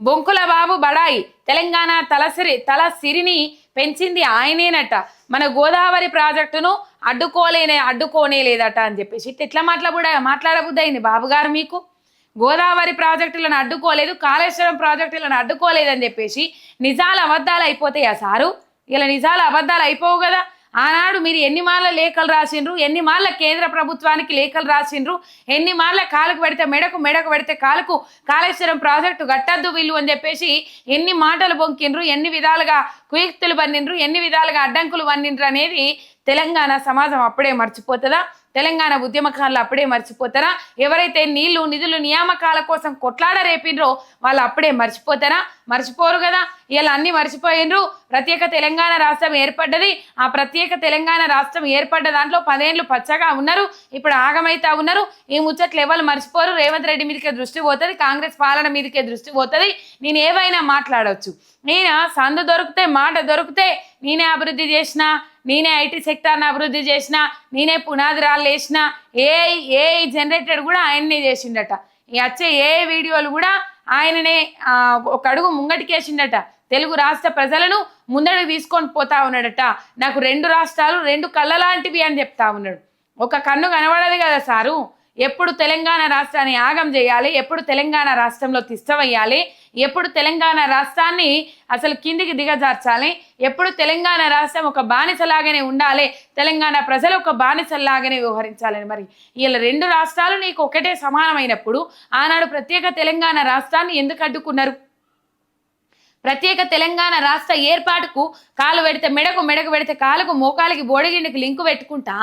బొంకుల బాబు బడాయి. తెలంగాణ తలసిరి తల సిరిని పెంచింది ఆయనేనట. మన గోదావరి ప్రాజెక్టును అడ్డుకోలేనే అడ్డుకోనే లేదట అని చెప్పేసి. ఇట్లా ఎట్లా మాట్లాడ మాట్లాడబుద్దయింది బాబుగారు మీకు? గోదావరి ప్రాజెక్టులను అడ్డుకోలేదు కాళేశ్వరం ప్రాజెక్టులను అడ్డుకోలేదని చెప్పేసి నిజాలు అబద్ధాలు అయిపోతాయా సారు? ఇలా నిజాలు అబద్ధాలు అయిపోవు కదా. ఆనాడు మీరు ఎన్ని మాల లేఖలు రాసిండ్రు? ఎన్ని మాల కేంద్ర ప్రభుత్వానికి లేఖలు రాసిండ్రు? ఎన్ని మార్ల కాలుకు పెడితే మెడకు మెడకు పెడితే కాలుకు కాళేశ్వరం ప్రాజెక్టు కట్టద్దు వీళ్ళు అని చెప్పేసి ఎన్ని మాటలు బొంకిండ్రు? ఎన్ని విధాలుగా కుయుక్తులు పన్నిండ్రు ఎన్ని విధాలుగా అడ్డంకులు పన్నిండ్రు అనేది తెలంగాణ సమాజం అప్పుడే మర్చిపోతుందా? తెలంగాణ ఉద్యమకారులు అప్పుడే మర్చిపోతారా? ఎవరైతే నీళ్ళు నిధులు నియామకాల కోసం కొట్లాడ రేపిండ్రో వాళ్ళు అప్పుడే మర్చిపోతారా? మర్చిపోరు కదా? ఇలా అన్ని మర్చిపోయినరు. ప్రత్యేక తెలంగాణ రాష్ట్రం ఏర్పడ్డది. ఆ ప్రత్యేక తెలంగాణ రాష్ట్రం ఏర్పడ్డ దాంట్లో పదేళ్ళు పచ్చగా ఉన్నారు. ఇప్పుడు ఆగమైతా ఉన్నారు. ఈ ముచ్చట్లు ఎవరు మర్చిపోరు? రేవంత్ రెడ్డి మీదకే దృష్టి పోతుంది. కాంగ్రెస్ పాలన మీదకే దృష్టి పోతుంది. నేను ఏవైనా మాట్లాడవచ్చు నేను? సందు దొరికితే మాట దొరికితే నేనే అభివృద్ధి చేసిన నేనే ఐటీ సెక్టార్ని అభివృద్ధి చేసిన నేనే పునాది రాళ్ళు వేసిన ఏ ఏ జనరేటెడ్ కూడా ఆయన్నే చేసిండట. వచ్చే ఏ వీడియోలు కూడా ఆయననే ఒక అడుగు ముంగటికేసిండట. తెలుగు రాష్ట్ర ప్రజలను ముందడుగు తీసుకొని పోతా ఉన్నాడట. నాకు రెండు రాష్ట్రాలు రెండు కళ్ళ లాంటివి అని చెప్తా ఉన్నాడు. ఒక కన్ను కనబడదు కదా సారు? ఎప్పుడు తెలంగాణ రాష్ట్రాన్ని ఆగం చేయాలి ఎప్పుడు తెలంగాణ రాష్ట్రంలో తిష్టమయ్యాలి ఎప్పుడు తెలంగాణ రాష్ట్రాన్ని అసలు కిందికి దిగజార్చాలి ఎప్పుడు తెలంగాణ రాష్ట్రం ఒక బానిసలాగానే ఉండాలి తెలంగాణ ప్రజలు ఒక బానిసలాగానే వ్యవహరించాలని. మరి వీళ్ళ రెండు రాష్ట్రాలు నీకు ఒకటే సమానమైనప్పుడు ఆనాడు ప్రత్యేక తెలంగాణ రాష్ట్రాన్ని ఎందుకు అడ్డుకున్నారు? ప్రత్యేక తెలంగాణ రాష్ట్ర ఏర్పాటుకు కాలు పెడితే మెడకు మెడకు పెడితే కాలుకు మోకాలికి బోడిగిండికి లింకు పెట్టుకుంటా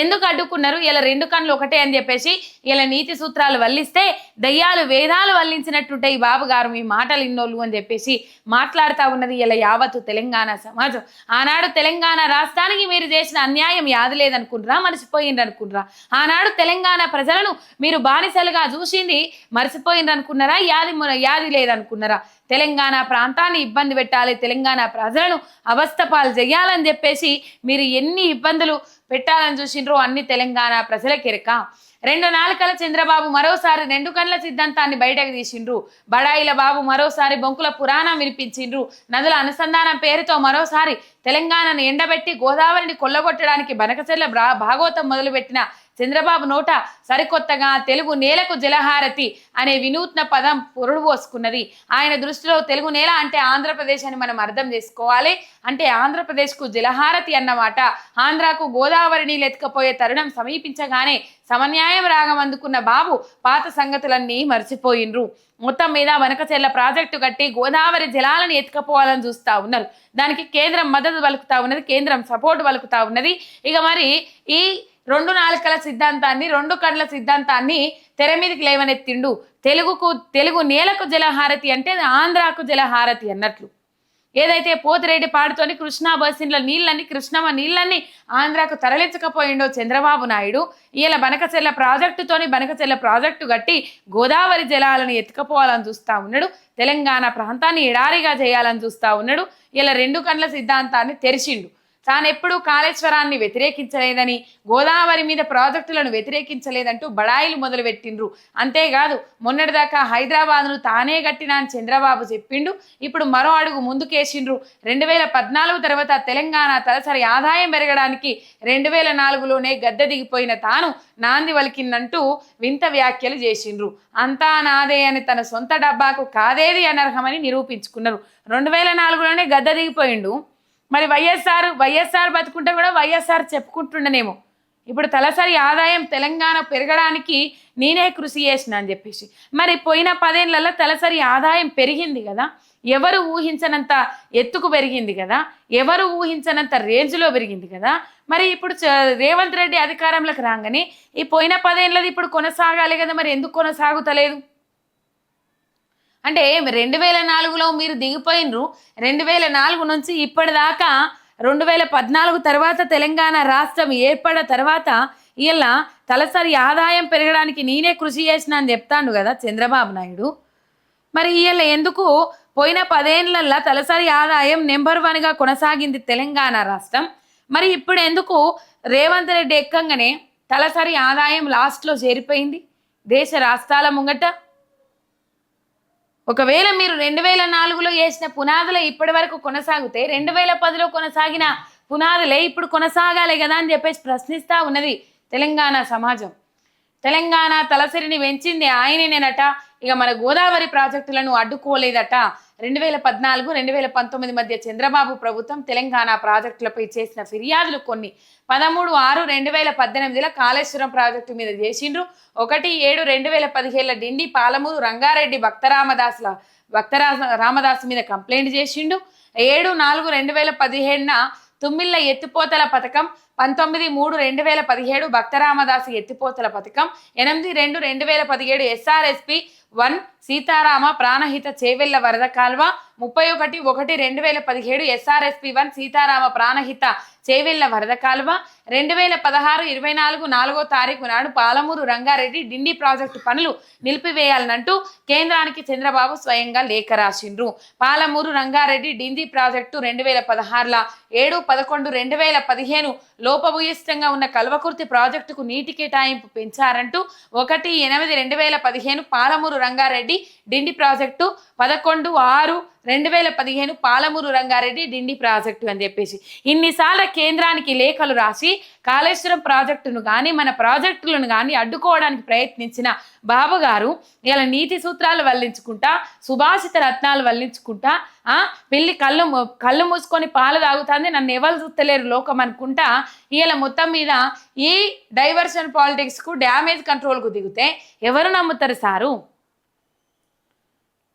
ఎందుకు అడ్డుకున్నారు? ఇలా రెండు కళ్ళు ఒకటే అని చెప్పేసి ఇలా నీతి సూత్రాలు వల్లిస్తే దయ్యాలు వేదాలు వల్లించినట్టుంటాయి బాబు గారు మీ మాటలు ఇన్నోళ్ళు అని చెప్పేసి మాట్లాడుతూ ఉన్నది ఇలా యావత్తు తెలంగాణ సమాజం. ఆనాడు తెలంగాణ రాష్ట్రానికి మీరు చేసిన అన్యాయం యాది లేదనుకుంటారా మర్చిపోయిండ్రు అనుకుంటారా ఆనాడు తెలంగాణ ప్రజలను మీరు బానిసలుగా చూసింది మర్చిపోయిండ్రు అనుకున్నారా యాది యాది లేదనుకున్నారా? తెలంగాణ ప్రాంతాన్ని ఇబ్బంది పెట్టాలి తెలంగాణ ప్రజలను అవస్థపాలు చేయాలని చెప్పేసి మీరు ఎన్ని ఇబ్బందులు పెట్టాలని చూసిండ్రో అన్ని తెలంగాణ ప్రజలకెరక రెండు నాలుకల చంద్రబాబు మరోసారి రెండు కళ్ళ సిద్ధాంతాన్ని బయటకు తీసిండ్రు. బడాయిల బాబు మరోసారి బొంకుల పురాణం వినిపించిండ్రు. నదుల అనుసంధానం పేరుతో మరోసారి తెలంగాణను ఎండబెట్టి గోదావరిని కొల్లగొట్టడానికి బనకచెర్ల బ్రా భాగవతం మొదలుపెట్టిన చంద్రబాబు నోట సరికొత్తగా తెలుగు నేలకు జలహారతి అనే వినూత్న పదం పొరుడు పోసుకున్నది. ఆయన దృష్టిలో తెలుగు నేల అంటే ఆంధ్రప్రదేశ్ అని మనం అర్థం చేసుకోవాలి. అంటే ఆంధ్రప్రదేశ్కు జలహారతి అన్నమాట. ఆంధ్రాకు గోదావరి నీళ్ళు ఎత్తుకపోయే తరుణం సమీపించగానే సమన్యాయం రాగం అందుకున్న బాబు పాత సంగతులన్నీ మర్చిపోయిండ్రు. మొత్తం మీద వనకచెర్ల ప్రాజెక్టు కట్టి గోదావరి జలాలను ఎత్తుకపోవాలని చూస్తూ ఉన్నారు. దానికి కేంద్రం మద్దతు పలుకుతా ఉన్నది కేంద్రం సపోర్ట్ పలుకుతా ఉన్నది. ఇక మరి ఈ రెండు నాలుకల సిద్ధాంతాన్ని రెండు కళ్ళ సిద్ధాంతాన్ని తెర మీదకి లేవనెత్తిండు. తెలుగుకు తెలుగు నేలకు జలహారతి అంటే ఆంధ్రాకు జలహారతి అన్నట్లు. ఏదైతే పోతిరెడ్డి పాడుతోని కృష్ణా బస్సిన్ల నీళ్ళని కృష్ణమ్మ నీళ్ళని ఆంధ్రాకు తరలించకపోయిండో చంద్రబాబు నాయుడు ఇలా బనకచెల్ల ప్రాజెక్టుతోని బనకచెల్ల ప్రాజెక్టు కట్టి గోదావరి జలాలను ఎత్తుకపోవాలని చూస్తా ఉన్నాడు. తెలంగాణ ప్రాంతాన్ని ఎడారిగా చేయాలని చూస్తా ఉన్నాడు. ఇలా రెండు కండ్ల సిద్ధాంతాన్ని తెరిచిండు. తాను ఎప్పుడూ కాళేశ్వరాన్ని వ్యతిరేకించలేదని గోదావరి మీద ప్రాజెక్టులను వ్యతిరేకించలేదంటూ బడాయిలు మొదలుపెట్టిండ్రు. అంతేకాదు మొన్నటిదాకా హైదరాబాద్ను తానే కట్టినా అని చంద్రబాబు చెప్పిండు. ఇప్పుడు మరో అడుగు ముందుకేసిండ్రు. రెండు వేల పద్నాలుగు తర్వాత తెలంగాణ తలసరి ఆదాయం పెరగడానికి రెండు వేల నాలుగులోనే గద్దె దిగిపోయిన తాను నాంది వలికిందంటూ వింత వ్యాఖ్యలు చేసిండ్రు. అంతా నాదే అని తన సొంత డబ్బాకు కాదేది అనర్హమని నిరూపించుకున్నారు. రెండు వేల నాలుగులోనే గద్దె దిగిపోయిండు. మరి వైఎస్ఆర్ వైఎస్ఆర్ బతుకుంటే కూడా వైఎస్ఆర్ చెప్పుకుంటుండనేమో. ఇప్పుడు తలసరి ఆదాయం తెలంగాణ పెరగడానికి నేనే కృషి చేసిన అని చెప్పేసి. మరి పోయిన పదేళ్ళలో తలసరి ఆదాయం పెరిగింది కదా. ఎవరు ఊహించనంత ఎత్తుకు పెరిగింది కదా. ఎవరు ఊహించనంత రేంజ్లో పెరిగింది కదా. మరి ఇప్పుడు చ- రేవంత్ రెడ్డి అధికారంలోకి రాగానే ఈ పోయిన పదేళ్ళది ఇప్పుడు కొనసాగాలి కదా మరి ఎందుకు కొనసాగుతలేదు? అంటే రెండు వేల నాలుగులో మీరు దిగిపోయినరు. రెండు వేల నాలుగు నుంచి ఇప్పటిదాకా రెండు వేల పద్నాలుగు తర్వాత తెలంగాణ రాష్ట్రం ఏర్పడిన తర్వాత ఇలా తలసరి ఆదాయం పెరగడానికి నేనే కృషి చేసిన అని చెప్తాను కదా చంద్రబాబు నాయుడు. మరి ఇవాళ ఎందుకు పోయిన పదేళ్ళలో తలసరి ఆదాయం నెంబర్ వన్గా కొనసాగింది తెలంగాణ రాష్ట్రం. మరి ఇప్పుడు ఎందుకు రేవంత్ రెడ్డి ఎక్కంగానే తలసరి ఆదాయం లాస్ట్లో చేరిపోయింది. దేశ రాష్ట్రాల ముంగట ఒకవేళ మీరు రెండు వేల నాలుగులో వేసిన పునాదులే ఇప్పటి వరకు కొనసాగితే రెండు వేల పదిలో కొనసాగిన పునాదులే ఇప్పుడు కొనసాగాలి కదా అని చెప్పేసి ప్రశ్నిస్తా ఉన్నది తెలంగాణ సమాజం. తెలంగాణ తలసరిని పెంచింది ఆయననేనట. ఇక మన గోదావరి ప్రాజెక్టులను అడ్డుకోలేదట. రెండు వేల పద్నాలుగు రెండు వేల పంతొమ్మిది మధ్య చంద్రబాబు ప్రభుత్వం తెలంగాణ ప్రాజెక్టులపై చేసిన ఫిర్యాదులు కొన్ని. పదమూడు ఆరు రెండు వేల పద్దెనిమిదిలో కాళేశ్వరం ప్రాజెక్టు మీద చేసిండ్రు. ఒకటి ఏడు రెండు వేల పదిహేళ్ళ డిండి పాలమూరు రంగారెడ్డి భక్తరామదాసుల భక్తరా రామదాసు మీద కంప్లైంట్ చేసిండు. ఏడు నాలుగు రెండు వేల పదిహేడున తుమ్మిళ్ళ ఎత్తిపోతల పథకం. పంతొమ్మిది మూడు రెండు వేల పదిహేడు భక్తరామదాసు ఎత్తిపోతల పథకం. ఎనిమిది రెండు రెండు వేల పదిహేడు ఎస్ఆర్ఎస్పి వన్ సీతారామ ప్రాణహిత చేవెళ్ళ వరద కాల్వ ముప్పై ఒకటి ఒకటి రెండు వేల పదిహేడు ఎస్ఆర్ఎస్పి వన్ సీతారామ ప్రాణహిత చేవెళ్ళ వరద కాలువ రెండు వేల పదహారు ఇరవై నాలుగు నాలుగో తారీఖు నాడు పాలమూరు రంగారెడ్డి డిండి ప్రాజెక్టు పనులు నిలిపివేయాలనంటూ కేంద్రానికి చంద్రబాబు స్వయంగా లేఖ రాసిండ్రు. పాలమూరు రంగారెడ్డి డిండి ప్రాజెక్టు రెండు వేల పదహారుల ఏడు పదకొండు రెండు వేల పదిహేను లోపభూయిష్టంగా ఉన్న కల్వకుర్తి ప్రాజెక్టుకు నీటి కేటాయింపు పెంచారంటూ ఒకటి ఎనిమిది రెండు వేల పదిహేను పాలమూరు రంగారెడ్డి డిండి ప్రాజెక్టు పదకొండు ఆరు రెండు వేల పదిహేను పాలమూరు రంగారెడ్డి డిండి ప్రాజెక్టు అని చెప్పేసి. ఇన్నిసార్లు కేంద్రానికి లేఖలు రాసి కాళేశ్వరం ప్రాజెక్టును కానీ మన ప్రాజెక్టులను కానీ అడ్డుకోవడానికి ప్రయత్నించిన బాబు గారు ఇలా నీతి సూత్రాలు వల్లించుకుంటా సుభాషిత రత్నాలు వల్లించుకుంటా ఆ కళ్ళు కళ్ళు మూసుకొని పాలు తాగుతుంది నన్ను ఎవరు చూస్తలేరు లోకం అనుకుంటా ఇలా మొత్తం మీద ఈ డైవర్షన్ పాలిటిక్స్కు డ్యామేజ్ కంట్రోల్కు దిగితే ఎవరు నమ్ముతారు సారు?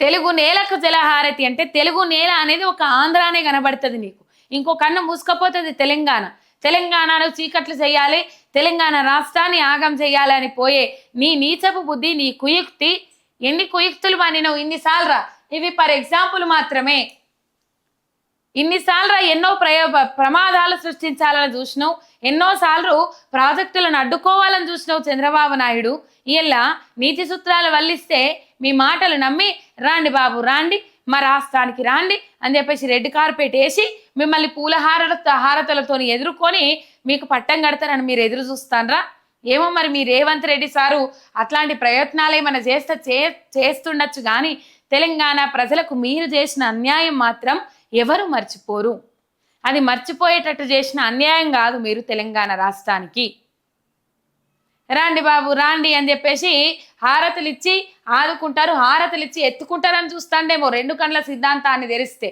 తెలుగు నేలకు జలహారతి అంటే తెలుగు నేల అనేది ఒక ఆంధ్రానే కనబడుతుంది నీకు. ఇంకో కన్ను మూసుకపోతుంది తెలంగాణ. తెలంగాణలో చీకట్లు చేయాలి తెలంగాణ రాష్ట్రాన్ని ఆగం చేయాలి అని పోయే నీ నీచపు బుద్ధి నీ కుయుక్తి ఎన్ని కుయుక్తులు మానినవు ఇన్నిసార్లు రా. ఇవి ఫర్ ఎగ్జాంపుల్ మాత్రమే. ఇన్నిసార్లు ఎన్నో ప్రయో ప్రమాదాలు సృష్టించాలని చూసినావు ఎన్నోసార్లు ప్రాజెక్టులను అడ్డుకోవాలని చూసినావు చంద్రబాబు నాయుడు. ఇలా నీతి సూత్రాలు వల్లిస్తే మీ మాటలు నమ్మి రాండి బాబు రాండి. మా రాష్ట్రానికి రాండి అని చెప్పేసి రెడ్ కార్పెట్ వేసి మిమ్మల్ని పూల హారత హారతలతో ఎదుర్కొని మీకు పట్టం కడతారని మీరు ఎదురు చూస్తానరా. ఏమో మరి మీ రేవంత్ రెడ్డి సారు అట్లాంటి ప్రయత్నాలు ఏమైనా చేస్తే చే చేస్తుండొచ్చు కానీ తెలంగాణ ప్రజలకు మీరు చేసిన అన్యాయం మాత్రం ఎవరు మర్చిపోరు. అది మర్చిపోయేటట్టు చేసిన అన్యాయం కాదు మీరు తెలంగాణ రాష్ట్రానికి. రాండి బాబు రాండి అని చెప్పేసి హారతులు ఇచ్చి ఆదుకుంటారు. హారతులు ఇచ్చి ఎత్తుకుంటారని చూస్తాండేమో రెండు కండ్ల సిద్ధాంతాన్ని తెరిస్తే.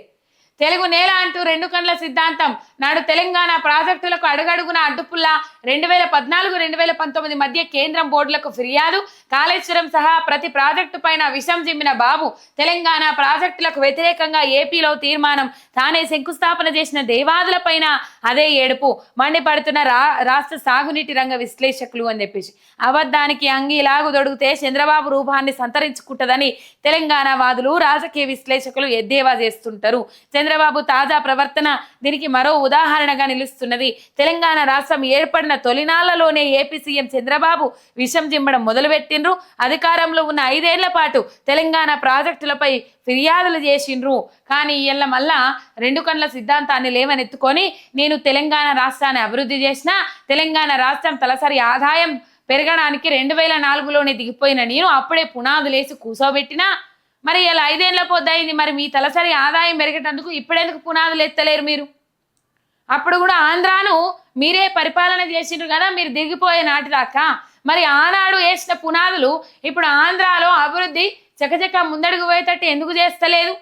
తెలుగు నేల అంటూ రెండు కండ్ల సిద్ధాంతం. నాడు తెలంగాణ ప్రాజెక్టులకు అడుగడుగున అడ్డుపుల్లా రెండు వేల పద్నాలుగు రెండు వేల పంతొమ్మిది మధ్య కేంద్రం బోర్డులకు ఫిర్యాదు. కాళేశ్వరం సహా ప్రతి ప్రాజెక్టు పైన విషం జిమ్మిన బాబు తెలంగాణ ప్రాజెక్టులకు వ్యతిరేకంగా ఏపీలో తీర్మానం. తానే శంకుస్థాపన చేసిన దేవాదుల పైన అదే ఏడుపు. మండిపడుతున్న రా రాష్ట్ర సాగునీటి రంగ విశ్లేషకులు అని చెప్పేసి. అబద్ధానికి అంగీలాగు దొడిగితే చంద్రబాబు రూపాన్ని సంతరించుకుంటుందని తెలంగాణ వాదులు రాజకీయ విశ్లేషకులు ఎద్దేవా చేస్తుంటారు. చంద్రబాబు తాజా ప్రవర్తన దీనికి మరో ఉదాహరణగా నిలుస్తున్నది. తెలంగాణ రాష్ట్రం ఏర్పడిన తొలినాళ్ళలోనే ఏపీ సీఎం చంద్రబాబు విషం జిమ్మడం మొదలుపెట్టిండ్రు. అధికారంలో ఉన్న ఐదేళ్ళ పాటు తెలంగాణ ప్రాజెక్టులపై ఫిర్యాదులు చేసిండ్రు. కానీ ఇళ్ళ మళ్ళా రెండు కండ్ల సిద్ధాంతాన్ని లేవనెత్తుకొని నేను తెలంగాణ రాష్ట్రాన్ని అభివృద్ధి చేసిన తెలంగాణ రాష్ట్రం తలసరి ఆదాయం పెరగడానికి రెండు వేల నాలుగులోనే దిగిపోయిన నేను అప్పుడే పునాదులేసి కూసోబెట్టినా మరి ఇలా ఐదేళ్ళ పొద్దయింది మరి మీ తలసరి ఆదాయం పెరిగేటందుకు ఇప్పుడెందుకు పునాదులు ఎత్తలేరు మీరు? అప్పుడు కూడా ఆంధ్రాను మీరే పరిపాలన చేసిండ్రు కదా మీరు దిగిపోయే నాటిదాకా మరి ఆనాడు వేసిన పునాదులు ఇప్పుడు ఆంధ్రాలో అభివృద్ధి చకచక ముందడుగు పోయేటట్టు ఎందుకు చేస్తలేదు?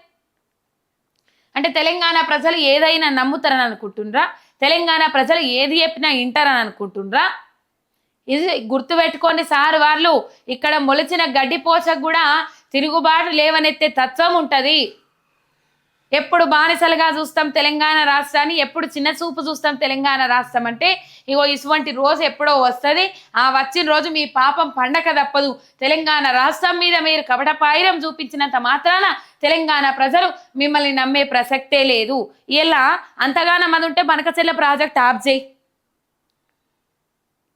అంటే తెలంగాణ ప్రజలు ఏదైనా నమ్ముతారని అనుకుంటుండ్రా? తెలంగాణ ప్రజలు ఏది చెప్పినా వింటారని అనుకుంటుండ్రా? ఇది గుర్తుపెట్టుకోండి సార్ వాళ్ళు ఇక్కడ మొలిచిన గడ్డి పోచకు కూడా తిరుగుబాటు లేవనెత్తే తత్వం ఉంటుంది. ఎప్పుడు బానిసలుగా చూస్తాం తెలంగాణ రాష్ట్రాన్ని ఎప్పుడు చిన్న చూపు చూస్తాం తెలంగాణ రాష్ట్రం అంటే ఇగో ఇటువంటి రోజు ఎప్పుడో వస్తుంది. ఆ వచ్చిన రోజు మీ పాపం పండక తప్పదు. తెలంగాణ రాష్ట్రం మీద మీరు కపటపాయిరం చూపించినంత మాత్రాన తెలంగాణ ప్రజలు మిమ్మల్ని నమ్మే ప్రసక్తే లేదు. ఇలా అంతగానం అది ఉంటే బనకచెల్ల ప్రాజెక్ట్ ఆప్ చేయి.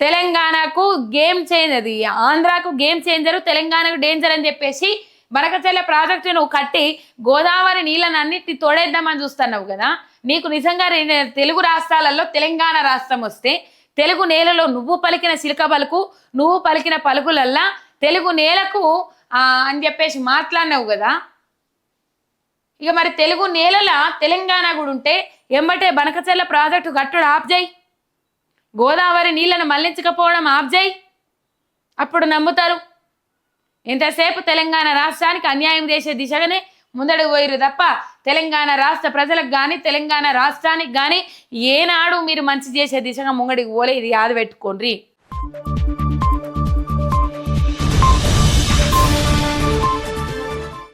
తెలంగాణకు గేమ్ చేంజ్ అది. ఆంధ్రాకు గేమ్ చేంజర్ తెలంగాణకు డేంజర్ అని చెప్పేసి బనకచెల్ల ప్రాజెక్టు నువ్వు కట్టి గోదావరి నీళ్ళని అన్నిటిని తోడేద్దామని చూస్తున్నావు కదా. నీకు నిజంగా తెలుగు రాష్ట్రాలలో తెలంగాణ రాష్ట్రం వస్తే తెలుగు నేలలో నువ్వు పలికిన చిలక పలుకు నువ్వు పలికిన పలుకులల్లా తెలుగు నేలకు అని చెప్పేసి మాట్లాడినావు కదా. ఇక మరి తెలుగు నేలల తెలంగాణ కూడా ఉంటే ఎంబటే బనకచెల్ల ప్రాజెక్టు కట్టుడు ఆప్ గోదావరి నీళ్ళను మళ్ళించకపోవడం ఆబ్జై అప్పుడు నమ్ముతారు. ఎంతసేపు తెలంగాణ రాష్ట్రానికి అన్యాయం చేసే దిశగానే ముందడుగు పోయిరు తప్ప తెలంగాణ రాష్ట్ర ప్రజలకు కానీ తెలంగాణ రాష్ట్రానికి కానీ ఏనాడు మీరు మంచి చేసే దిశగా ముంగడికి పోలే ఇది యాద పెట్టుకోండి